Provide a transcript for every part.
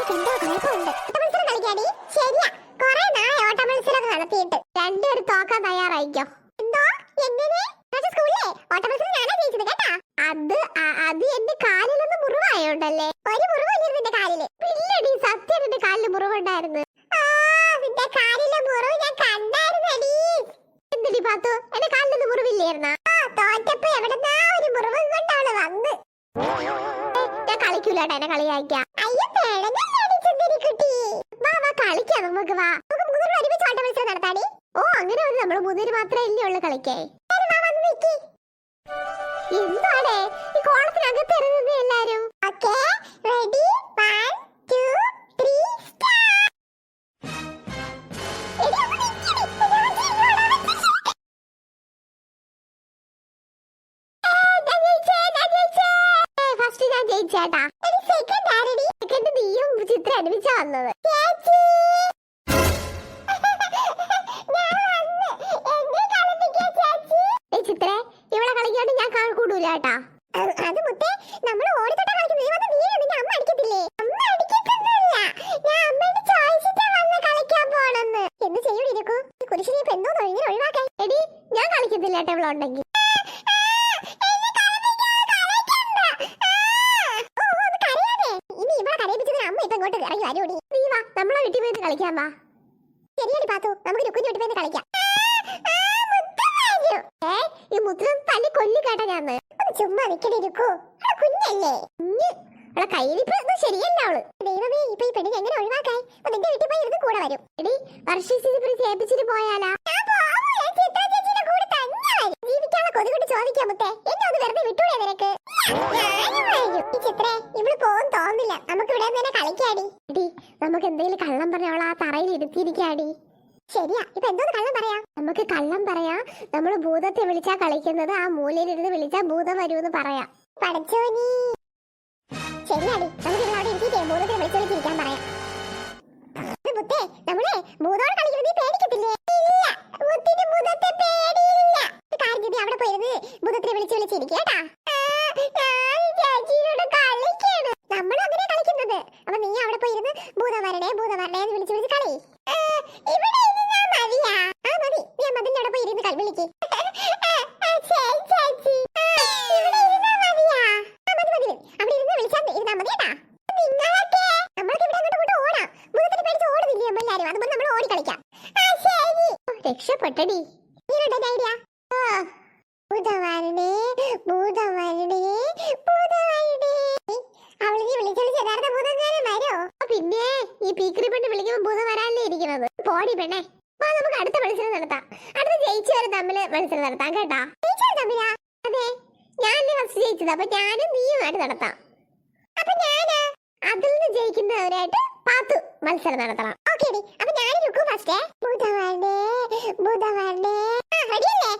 ഇവൾക്ക് എന്തോ കുഴപ്പമുണ്ട് ഓട്ടമത്സരം ശരിയാ. കുറെ നാളെ ഓട്ടമത്സരം നടത്തിയിട്ട്. രണ്ടുപേരും തോക്കാൻ തയ്യാറായിക്കോ? എന്തോ? എങ്ങനെ? സ്കൂളിലെ ഓട്ടമത്സരം ഞാനാ ജയിച്ചത് കേട്ടാ. അത് അത് എന്റെ കാലിലൊന്ന് മുറിവായോണ്ടല്ലേ? ഒരു മുറിവില്ല കാലിൽ. ഇല്ലടി സത്യം എന്റെ കാലിൽ മുറിവുണ്ടായിരുന്നു. നിന്റെ കാലിലെ മുറിവ് ഞാൻ കണ്ടായിരുന്നടി. എന്തിടി പാത്തു? എന്റെ കാലിലൊന്ന് മുറിവില്ലായിരുന്ന? തോറ്റപ്പോ എവിടെന്നാ ഒരു മുറിവ് കൊണ്ട് അവൾ വന്ന്. ഞാൻ കളിക്കൂലട്ടാ എന്നെ കളിയാക്കാം കളിക്കാം നമുക്ക് വാ. നമുക്ക് മൂന്നൂർ ഒരുമിച്ച് ഓട്ട മത്സരം നടത്താടി. ഓ അങ്ങനെ വന്ന് നമ്മൾ മൂന്നൂര് മാത്രമേ ഇല്ലേ ഉള്ളു കളിക്കേ. എന്താണ് ഈ കോളത്തിനകത്ത് ഇറങ്ങുന്നത് എല്ലാരും. Okay ready one two three first ഞാൻ ജയിച്ചേട്ടാ സെക്കൻഡ് ആരടി? സെക്കൻഡ് നീയും ചിത്രം അനുഭവിച്ചാ വന്നത്. എടി ഞാൻ കളിക്കത്തില്ല കേട്ടോ ഇവളുണ്ടെങ്കിൽ ഇനി ഇവിടെ കരയിപ്പിച്ചതിന് അമ്മ ഇപ്പൊ ഇങ്ങോട്ട് ഇറങ്ങി വരൂടി നീ വാ നമ്മളെ വാ ശരിയടി പാത്തു. നമുക്ക് രുക്കുഞ്ഞി വീട്ടിൽ പോയിട്ട് കളിക്കാം. ഏ ഈ മുദ്രം തല്ലി കൊല്ലി കേട്ട ഞാൻ ചുമ്മാ നിക്കടി ഇരിക്കൂ കുഞ്ഞല്ലേ. കുഞ്ഞ്. അവളെ കയ്യിരിപ്പ് ശരിയല്ല അവൾ. ദൈവമേ ഇപ്പൊ ഈ എങ്ങനെ ഒഴിവാക്കായി അപ്പൊ നിന്റെ വീട്ടിൽ പോയി ഇരുന്ന് കൂടെ വരും. എടി വർഷീസിനെ ചേപ്പിച്ചിട്ട് പോയാലാ. നമുക്ക് എന്തെങ്കിലും കള്ളം പറഞ്ഞ അവൾ ആ തറയിൽ ശരിയാ ഇപ്പൊ എന്തോന്ന് കള്ളം പറയാ? നമുക്ക് കള്ളം പറയാം നമ്മൾ ഭൂതത്തെ വിളിച്ചാ കളിക്കുന്നത് ആ മൂലയിലിരുന്ന് വിളിച്ചാ ഭൂതം വരുമെന്ന് പറയാം. പഠിച്ചോനി ശരിയാടി നമുക്ക് ഇവിടെ അവിടെ ഇരുത്തിട്ടേ ഭൂതത്തെ വിളിച്ചു വിളിച്ചിരിക്കാൻ പറയാം നമ്മളെ ഭൂതോട് കളിക്കുന്നത് പേടിക്കത്തില്ലേ? ഇല്ല. മുത്തിന് ഭൂതത്തെ പേടിയില്ല കാര്യം ചെയ്ത് അവിടെ പോയിരുന്ന് ഭൂതത്തിനെ വിളിച്ച് വിളിച്ചിരിക്കുക കേട്ടാ. നമ്മളും അങ്ങനെ കളിക്കുന്നത്. അപ്പൊ നീ അവിടെ പോയിരുന്ന് ഭൂതം വരണേ ഭൂതം എന്ന് വിളിച്ചു വിളിച്ച് കളി. വരോ പിന്നെ ഈ പീക്കറി പെണ്ണ് വിളിക്കുമ്പോ ഭൂതം വരാനല്ലേ ഇരിക്കുന്നത്. പോടി പെണ്ണേ. വാ നമുക്ക് അടുത്ത മത്സരം നടത്താം. അടുത്ത ജയിച്ചവരെ തമ്മിൽ മത്സരം നടത്താം കേട്ടാ. ജയിച്ചവർ തമ്മിലാ? അതെ. ഞാൻ ഫസ്റ്റ് ജയിച്ചത്. അപ്പൊ ഞാനും നീയുമായിട്ട് നടത്താം. അപ്പൊ ഞാൻ അതിൽ നിന്ന് ജയിക്കുന്നവരായിട്ട് പാത്തു മത്സരം നടത്തണം. ഓക്കെ അപ്പൊ ഞാൻ ലുക്കു ഫസ്റ്റ് ബുധവാണ്ടേ ബുധവാണ്ടേ റെഡിയല്ലേ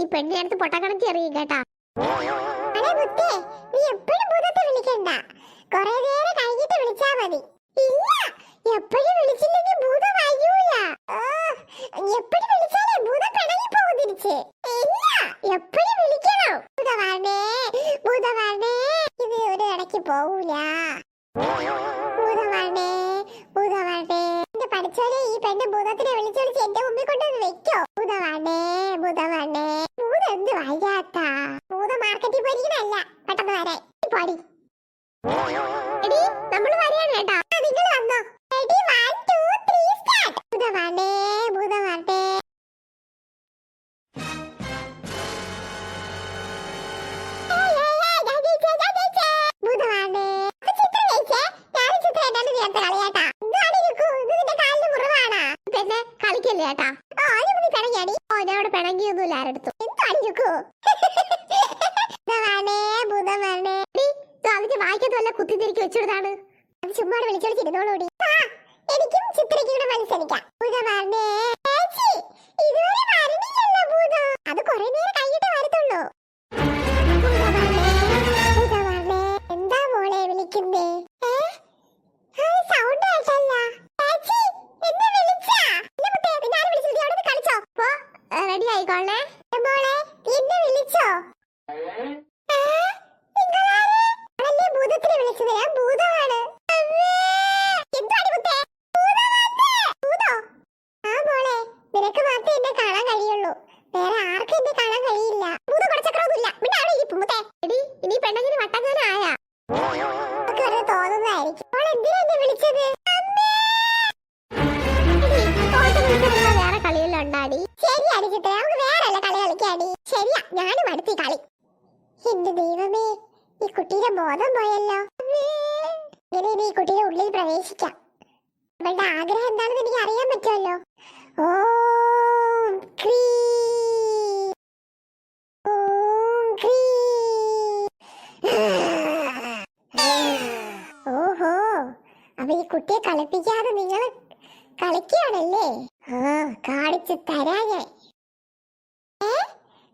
ഈ പെണ്ണിനെ അടുത്ത് കേട്ടാ. നീ എപ്പോഴും ഭൂതത്തെ വിളിക്കണ്ട. നേരം വിളിച്ചാ മതി. ഇല്ല എപ്പോഴും വിളിച്ചില്ലെങ്കിൽ വിളിച്ചാലേ എപ്പോഴും വിളിക്കണം ഭൂതവാണേ ഭൂതവാണേ ഇത് ഒരു ഇടയ്ക്ക് പോവൂല പോയല്ലോ ഇനി ഈ കുട്ടിയുടെ ഉള്ളിൽ പ്രവേശിക്കാം. അവളുടെ ആഗ്രഹം എന്താണെന്ന് എനിക്ക് അറിയാൻ പറ്റുമല്ലോ. ഓം ക്രീ. ഓഹോ. അപ്പൊ ഈ കുട്ടിയെ കളിപ്പിക്കാതെ നിങ്ങൾ കളിക്കുകയാണല്ലേ? ആ കാണിച്ചു തരാ ഞാൻ. ഏ?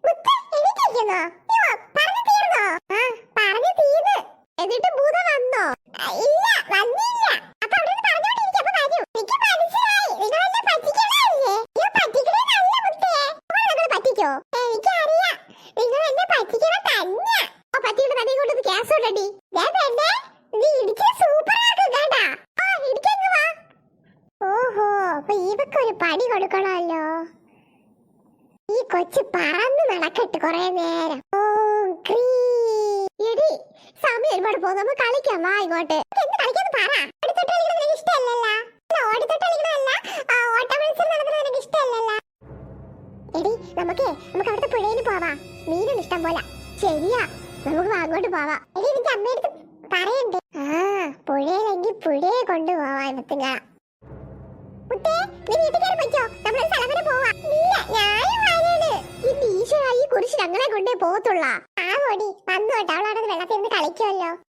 മുത്ത്, എണീറ്റിരിക്കുന്നോ? അയ്യോ, പറഞ്ഞു തീർന്നോ? ആ, പറഞ്ഞു തീർന്ന്. എന്നിട്ട് ഭൂതം വന്നോ? ആ, ഇല്ല, വന്നില്ല. അപ്പൊ അവിടുന്ന് പറഞ്ഞോണ്ടിരിക്ക്, അപ്പൊ വരും. എനിക്ക് മനസ്സിലായി. നിങ്ങളെന്നെ പറ്റിക്കണതല്ലേ? അയ്യോ, പറ്റിക്കണതല്ല മുത്തേ. അപ്പോൾ നിങ്ങൾ പറ്റിക്കോ? എനിക്കറിയാം. നിങ്ങൾ എന്നെ പറ്റിക്കണ തന്നെയാ. ആ, പറ്റിക്കണ തന്നെ കൊണ്ടൊന്ന് ഗ്യാസ് കൊണ്ടടി. ദേ പെണ്ണേ, നീ ഇടിച്ച് സൂപ്പറാക്കും കേട്ടാ. ആ, ഇടിക്കങ്ങ് വാ. ഓഹോ അപ്പൊ പണി കൊടുക്കണമല്ലോ. ഈ കൊച്ചു പറന്ന് നടക്കട്ടെ കൊറേ നേരം. ഓ. എടി സമയം ഒരുപാട് പോകും നമുക്ക് കളിക്കാം. വാ ഇങ്ങോട്ട്. എന്ത് നമുക്കേ അവിടുത്തെ പുഴയിൽ ശരിയാ. നമുക്ക് അങ്ങോട്ട് പോവാം. എനിക്ക് അമ്മയെടുത്ത് പറയണ്ടേ? ആ പുഴയിലെങ്കിൽ പുഴയെ കൊണ്ടുപോവാം ഇന്നത്തിങ്ങ നീ വരെ പോവാം. ഇല്ല. ഈ കൊണ്ടേ ആ നിന്ന്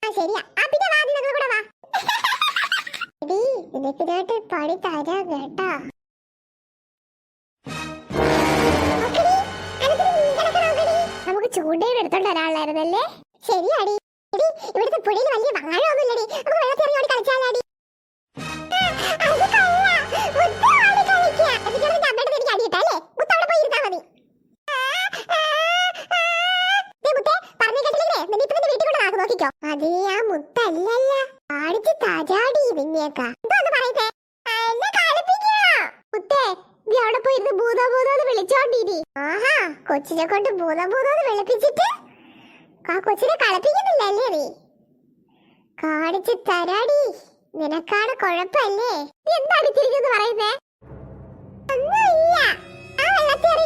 ആ ശരിയാ. വാ നമുക്ക് വരാനുള്ളായിരുന്നല്ലേ? ശരിയാടി. ഇവിടുത്തെ പുഴയിൽ വലിയ വാഴ ഒന്നുമില്ലടി നമുക്ക് വെള്ളത്തിൽ ഇറങ്ങി കളിച്ചാലാടി. മുത്ത് അവിടെ പോയി ഇരുന്നാ മതി. അതേ, ആ മുത്തല്ലല്ല. അടിച്ച് തജാടി നിന്നെയൊക്കെ. എന്തോന്ന് പറയുന്നേ? മുത്തേ, നീ അവിടെ പോയി ഇരുന്ന് ഭൂതോ ഭൂതോ എന്ന്. ആഹാ, കൊച്ചിനെ കൊണ്ട് ഭൂതോ ഭൂതോ എന്ന് വിളിപ്പിച്ചിട്ട് ആ കൊച്ചിനെ കളിപ്പിക്കുന്നില്ലല്ലേ നീ കാണിച്ച് തരാടി നിനക്കാണ് കുഴപ്പല്ലേ നീ എന്താ അടിച്ചിരിക്കുന്നു പറയുന്നേ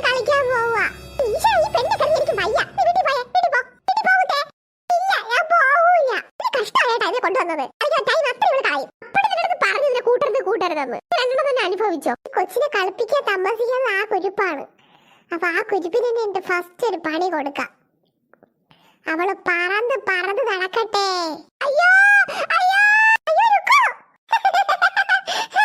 കളിക്കാൻ പോവാ ഈശോ ഈ പെണ്ണെ കറി എനിക്ക് വയ്യ. വീട്ടിൽ പോയേ? വീട്ടിൽ പോ. വീട്ടിൽ പോകട്ടെ ഇല്ല ഞാൻ പോവൂല കഷ്ടമായിട്ടാ എന്നെ കൊണ്ടുവന്നത്. അല്ലെങ്കിൽ ടൈം അത്ര ഇവിടെ കളയും അപ്പോഴും നിങ്ങളുടെ പറഞ്ഞു ഇതിനെ കൂട്ടരുത് കൂട്ടരുതെന്ന്. രണ്ടെണ്ണം തന്നെ അനുഭവിച്ചോ? കൊച്ചിനെ കളിപ്പിക്കാൻ താമസിക്കുന്ന ആ കുരുപ്പാണ്. അപ്പൊ ആ കുരുപ്പിന് തന്നെ എന്റെ ഫസ്റ്റ് ഒരു പണി കൊടുക്കാം. അവൾ പറന്ന് പറന്ന് നടക്കട്ടെ. അയ്യോ അയ്യോ അയ്യോ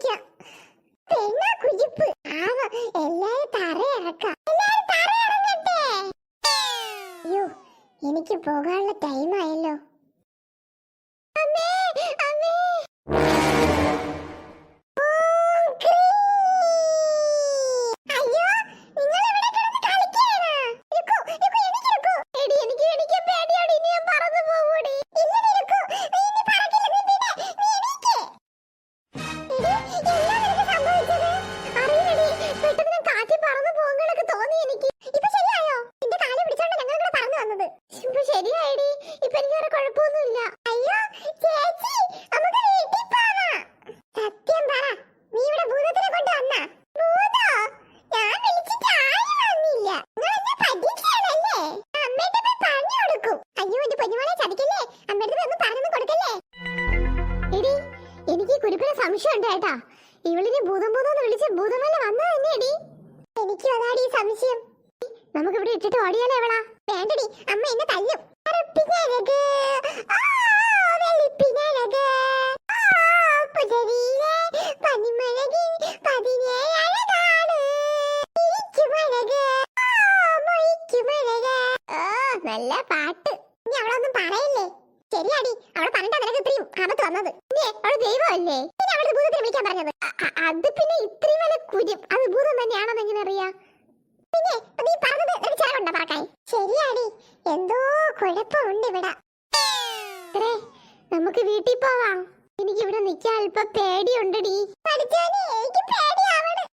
ഇരിക്കാം പെണ്ണാ കുജിപ്പ് ആവ എല്ലാരും തറയിറക്കാം എല്ലാരും തറയിറങ്ങട്ടെ അയ്യോ എനിക്ക് പോകാനുള്ള കേട്ടാ ഇവളിനെ ഭൂതം ഭൂതം എന്ന് വിളിച്ച ഭൂതമല്ല വന്നാ തന്നെയടി. എനിക്കും അതാടി സംശയം. നമുക്ക് ഇവിടെ ഇട്ടിട്ട് ഓടിയാലോ ഇവളാ? വേണ്ടടി അമ്മ എന്നെ തല്ലും. നല്ല പാ നമുക്ക് വീട്ടിൽ പോവാം. എനിക്ക് ഇവിടെ നിൽക്കാൻ അല്പം പേടിയുണ്ടടി. പഠിച്ചാലേ എനിക്ക് പേടിയാവണം.